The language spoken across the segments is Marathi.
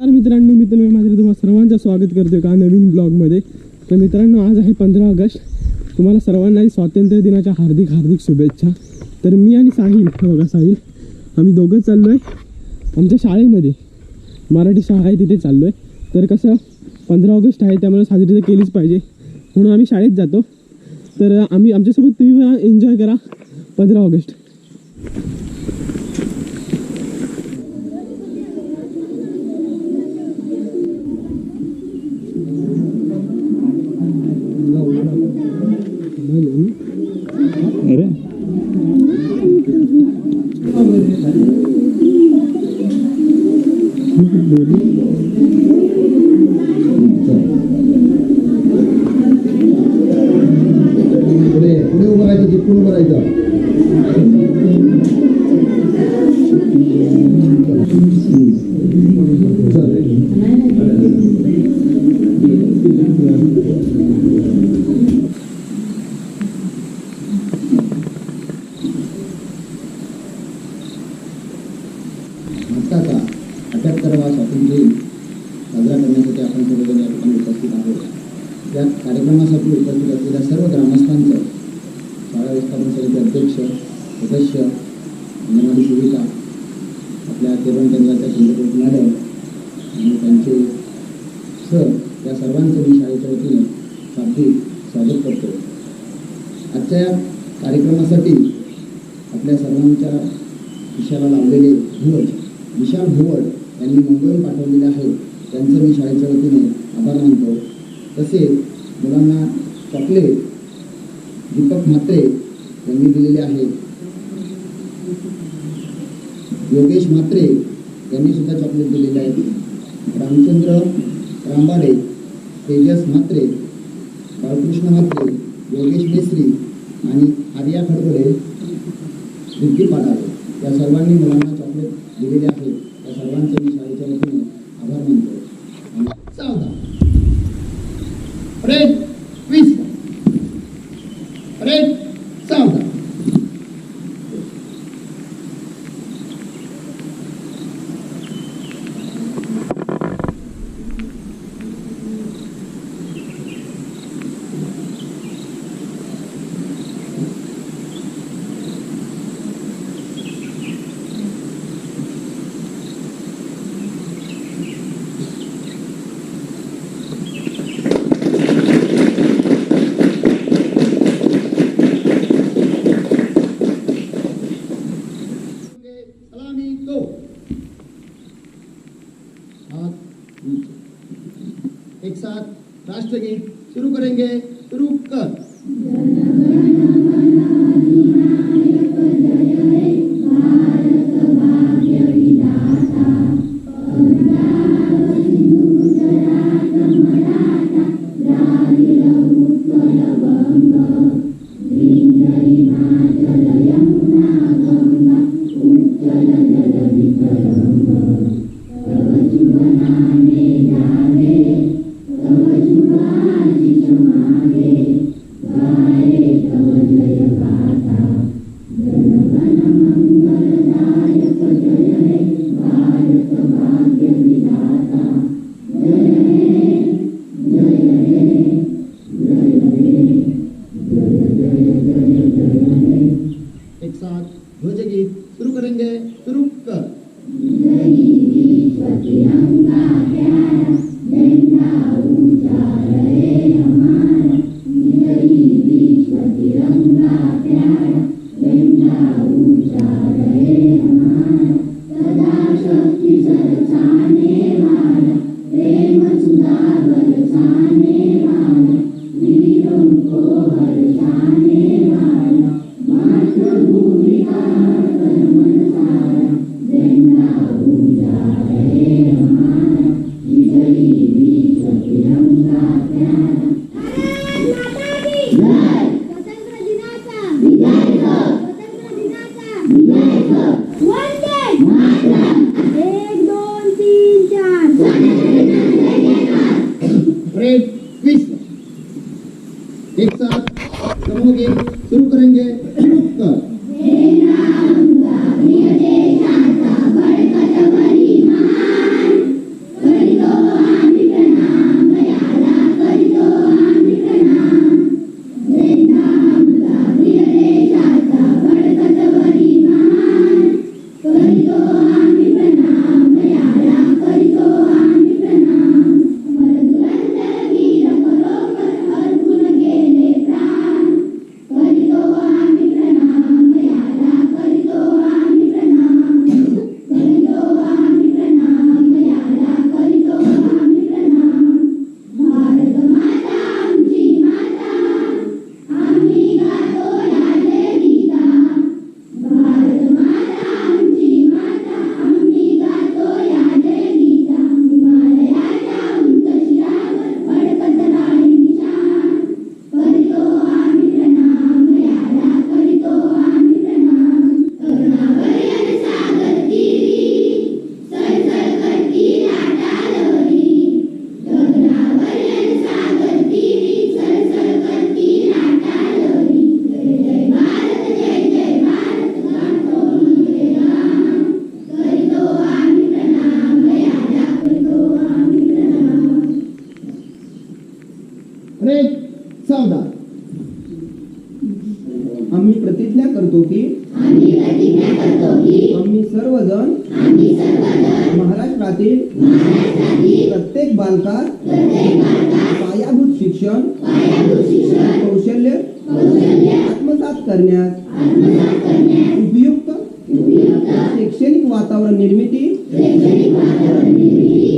तर मित्रांनो मी तुम्ही माझ्या तुम्हाला सर्वांचं स्वागत करतो का नवीन ब्लॉगमध्ये. तर मित्रांनो आज आहे पंधरा ऑगस्ट. तुम्हाला सर्वांनाही स्वातंत्र्य दिनाच्या हार्दिक हार्दिक शुभेच्छा. तर मी आणि साहिल बघा साहिल आम्ही दोघंच चाललो आहे आमच्या शाळेमध्ये. मराठी शाळा आहे तिथे चाललो आहे तर कसं पंधरा ऑगस्ट आहे त्यामुळे साजरी तर केलीच पाहिजे. म्हणून आम्ही शाळेत जातो. तर आम्ही आमच्यासोबत तुम्ही एन्जॉय करा पंधरा ऑगस्ट. कार्यक्रमासाठी उपस्थित असलेल्या सर्व ग्रामस्थांचं शाळा व्यवस्थापन समिती अध्यक्ष सदस्य अंगणवाडी सेविका आपल्या केरळ केंद्राच्या चंद्रपूर मॅडम आणि त्यांचे सर या सर्वांचं मी शाळेच्या वतीने शाब्दिक स्वागत करतो. आजच्या या कार्यक्रमासाठी आपल्या सर्वांच्या विषयाला लावलेले ध्वज विशाल भुवड यांनी मुंबईहून पाठवलेले आहेत. त्यांचं मी शाळेच्या वतीने आभार मानतो. तसेच मुलांना चॉकलेट दीपक म्हात्रे यांनी दिलेले आहेत योगेश म्हात्रे यांनी सुद्धा चॉकलेट दिलेले आहेत रामचंद्र रांबाडे तेजस म्हात्रे बाळकृष्ण म्हात्रे योगेश मेस्त्री आणि आर्या खडबडे विद्युत पाडावे या सर्वांनी मुलांना चॉकलेट दिलेले आहे. ध्वजगीत सुरू करेंगे सुरू कर. स्वतंत्र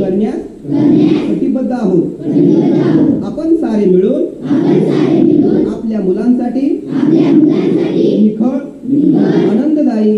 करण्यास कटिबद्ध आहोत. आपण सारे मिळून आपल्या मुलांसाठी निखळ आनंददायी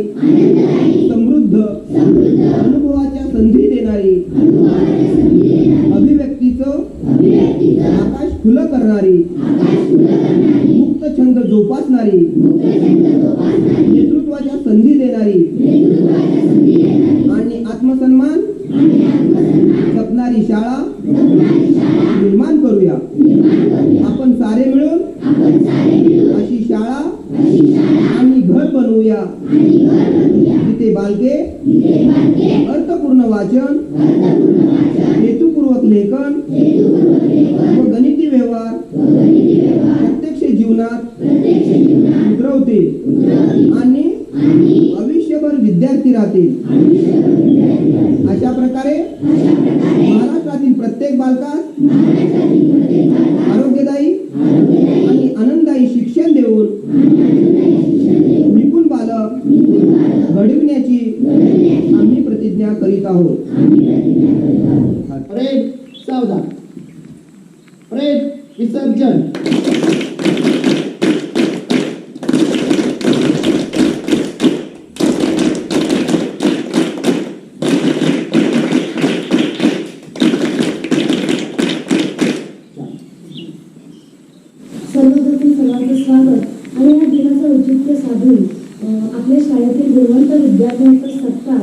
शिक्षण देऊन निपुण बालक घडविण्याची आम्ही प्रतिज्ञा करीत आहोत. आपल्या शाळेतील गुणवंत विद्यार्थ्यांचा सत्कार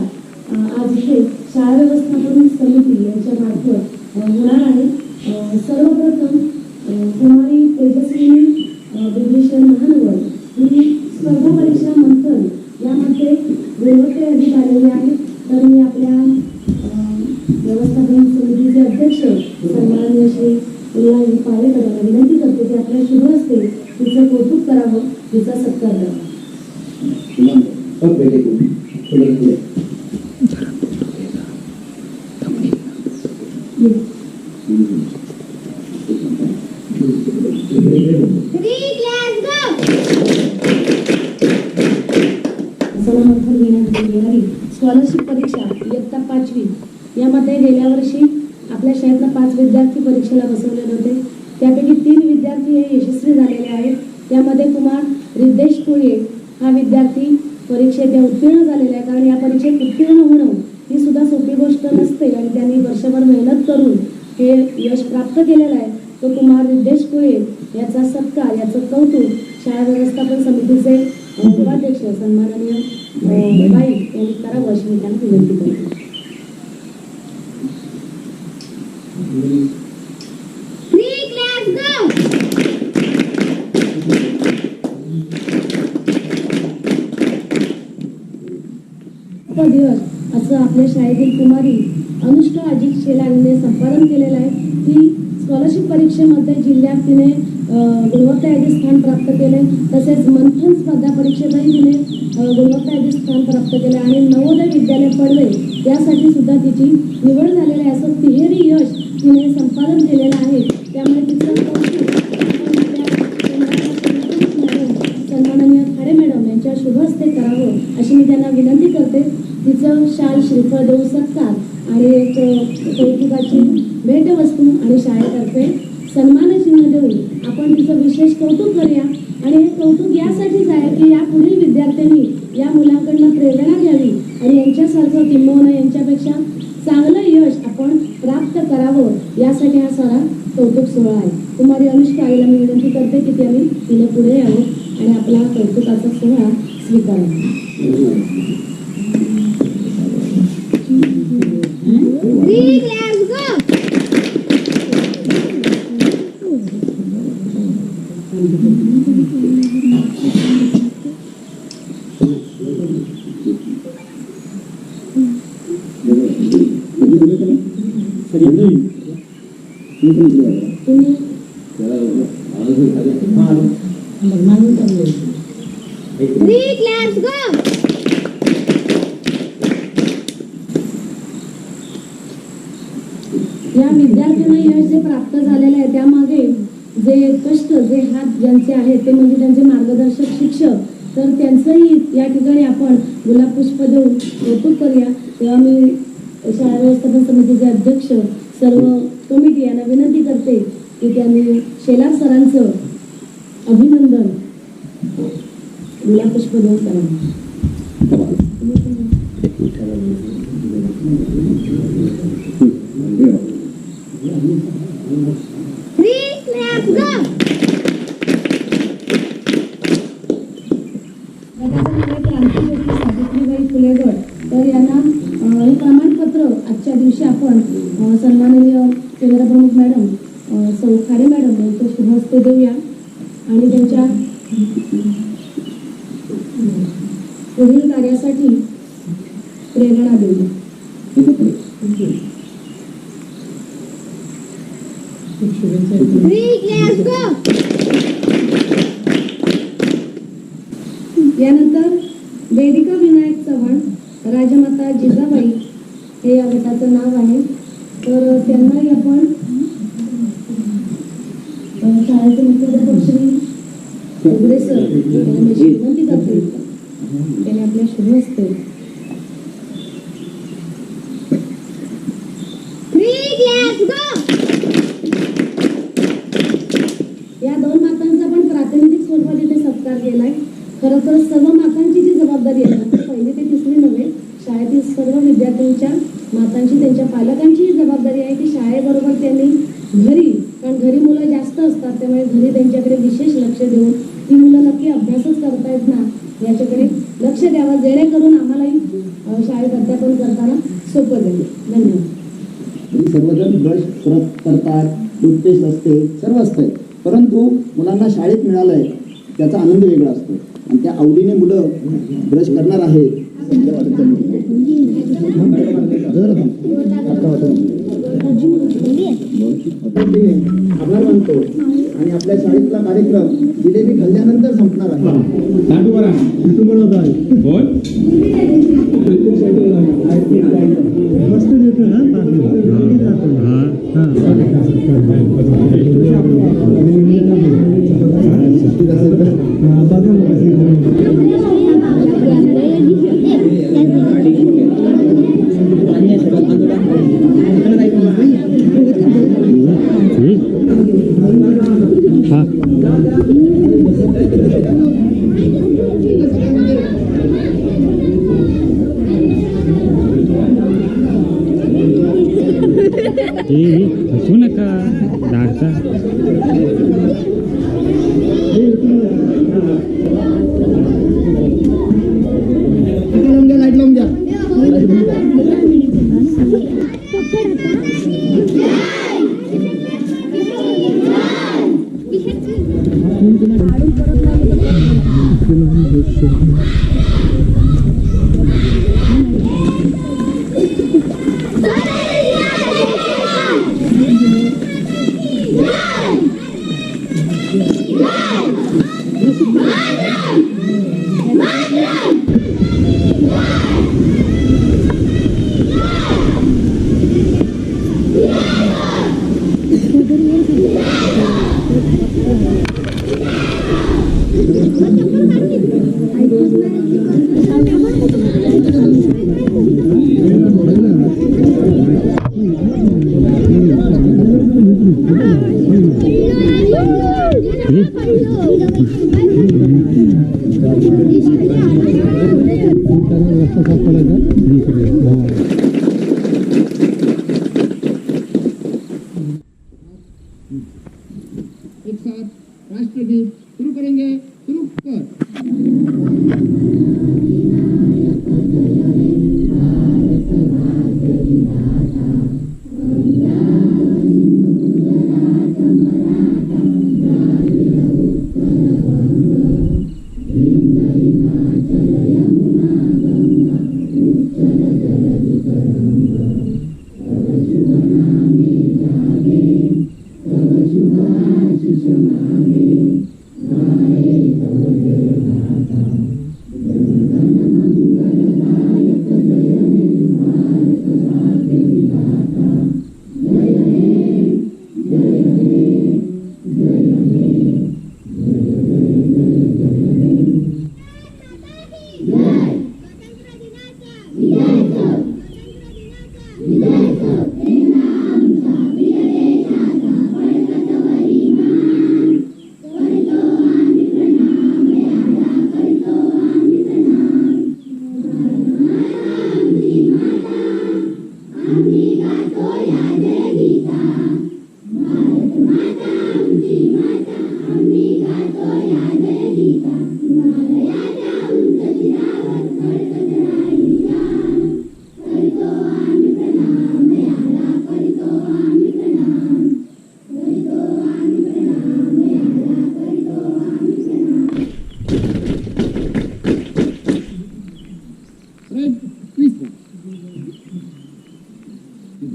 आज हे शाळा व्यवस्थापन समिती यांच्या मार्फत होणार आहे. सर्व सर्वप्रथम अं, कुमारी तेजस्विनी अं, बिंदेश्वर महानवर ही स्पर्धा परीक्षा मंथन यामध्ये गुणवत्ते अधिक आलेले आहेत तर मी आपल्या अं, व्यवस्थापन समितीचे अध्यक्ष सन्माननीय श्री उल्हाजी पालेकर यांना विनंती करते की आपल्या शुभ असते तिचं कौतुक करावं तिचा सत्कार करावा बघ बेटे तू पुढे पुढे Three class go! सणामार्फत घेण्यात येणारी स्कॉलरशिप परीक्षा इयत्ता पाचवी. यामध्ये गेल्या वर्षी आपल्या शाळेतनं पाच विद्यार्थी परीक्षेला बसवले होते. त्यापैकी तीन विद्यार्थी हे यशस्वी झालेले आहेत. त्यामध्ये कुमार रिद्देश कुळे हा विद्यार्थी परीक्षेत उत्तीर्ण झालेला आहे. कारण या परीक्षेत उत्तीर्ण होणं ही सुद्धा सोपी गोष्ट नसते आणि त्यांनी वर्षभर मेहनत करून हे यश प्राप्त केलेलं आहे तो कुमार रिद्देश कुळे याचा सत्कार याचं कौतुक शाळा व्यवस्थापन समितीचे उपाध्यक्ष सन्माननीय बाई यांनी करावं अशी मी त्यांना विनंती करते Three class go! दिवस असं आपल्या शाळेतील कुमारी अनुष्का अजित शेलांनी संपादन केलेलं आहे. ती स्कॉलरशिप परीक्षेमध्ये जिल्ह्यात तिने गुणवत्ता यादी स्थान प्राप्त केले. तसेच मंथन स्पर्धा परीक्षेतही तिने गुणवत्ता यादी स्थान प्राप्त केले. आणि नवोदय विद्यालय पडवे यासाठी सुद्धा तिची निवड झालेली आहे. असं तिहेरी यश तिने संपादन केलेलं आहे. त्यामुळे तिचं कौतुक आपण आपल्या सन्माननीय खाडे मॅडम यांच्या शुभ हस्ते करावं अशी मी त्यांना विनंती करते तिचं शाल श्रीफळ देऊ सत्कार आणि एक कौतुकाची भेटवस्तू आणि शाळेतर्फे सन्मानचिन्ह देऊन आपण तिचं विशेष कौतुक करूया. आणि हे कौतुक यासाठीच आहे की या पुढील विद्यार्थ्यांनी या मुलांकडनं प्रेरणा घ्यावी. आणि यांच्यासारखं किंबहुना यांच्यापेक्षा go. या विद्यार्थ्यांना यश जे प्राप्त झालेलं आहे त्यामागे जे कष्ट जे हात ज्यांचे आहेत ते म्हणजे त्यांचे मार्गदर्शक शिक्षक तर त्यांचंही या ठिकाणी आपण गुलाब पुष्प देऊन कौतुक करूया. तेव्हा मी शाळा व्यवस्थापन समितीचे अध्यक्ष सर्व कमिटी यांना विनंती करते की त्यांनी शेलार सरांचं अभिनंदन गुलाब पुष्प देऊन करावं Three claps go. गटाचे क्रांतिज्योती सावित्रीबाई फुले गट तर यांना अ, हे प्रमाणपत्र आजच्या दिवशी आपण अ, केंद्रप्रमुख मॅडम अ, सौ खाडे मॅडम यांच्या शुभ हस्ते देऊया. आणि त्यांच्या पुढील कार्यासाठी प्रेरणा देऊया. यानंतर वेदिका विनायक चव्हाण राजमाता जिजाबाई हे या गटाचं नाव आहे. तर त्यांनाही आपण शाळेचे मुख्याध्यापक श्री सर यांना मी विनंती करते त्यांनी आपल्या शुभ शाळेत अध्यापन करताना सोपं जाईल. धन्यवाद. तुम्ही सर्वजण ब्रश करत करतात टूथपेस्ट असते सर्व असतंय परंतु मुलांना शाळेत मिळालंय त्याचा आनंद वेगळा असतो. आणि त्या आवडीने मुलं ब्रश करणार आहेत. आभार मानतो आणि आपल्या शाळेतला कार्यक्रम जिलेबी खाल्ल्यानंतर संपणार आहे मस्त Magnum! Magnum! व्यवस्था एक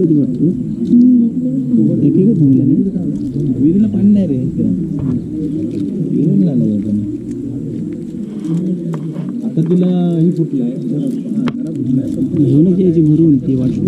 कधी वाटतो एक एकच होईल ना विहिरीला पाणी नाही रे. विहिरून लागलं जातं आता तिला हे फुटलंय घेऊनच यायची भरून ती वाटत